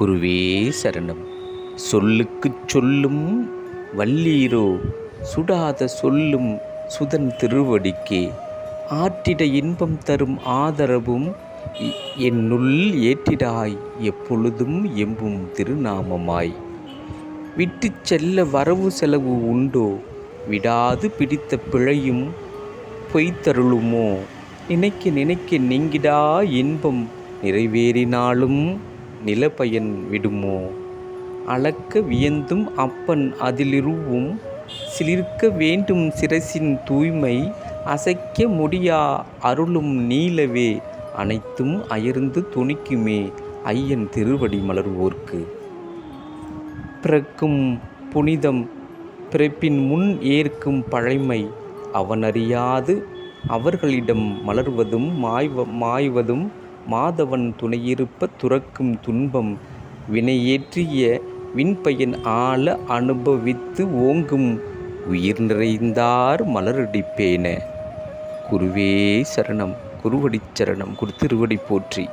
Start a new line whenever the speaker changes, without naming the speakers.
குருவே சரணம். சொல்லுக்குச் சொல்லும் வல்லீரோ சுடாத சொல்லும் சுதன் திருவடிக்கே. ஆற்றிட இன்பம் தரும் ஆதரவும் என்னுள் ஏற்றிடாய் எப்பொழுதும் எம்பும் திருநாமமாய். விட்டுச் செல்ல வரவு செலவு உண்டோ விடாது பிடித்த பிழையும் பொய்த்தருளுமோ. நினைக்க நினைக்க நீங்கிடா இன்பம் நிறைவேறினாலும் நிலப்பயன் விடுமோ? அளக்க வியந்தும் அப்பன் அதிலிருவும் சிலிர்க்க வேண்டும் சிரசின் தூய்மை அசைக்க முடியா அருளும் நீலவே அனைத்தும் அயர்ந்து துணிக்குமே ஐயன் திருவடி மலர்வோர்க்கு. பிறக்கும் புனிதம் பிறப்பின் முன் ஏற்கும் பழைமை அவனறியாது அவர்களிடம் மலர்வதும் மாய்வ மாய்வதும் மாதவன் துணையிருப்ப துறக்கும் துன்பம் வினையேற்றிய விண்பயன் ஆள அனுபவித்து ஓங்கும் உயிர் நிறைந்தார் மலரடிப்பேன. குருவே சரணம் குருவடிச் சரணம் குரு திருவடி போற்றி.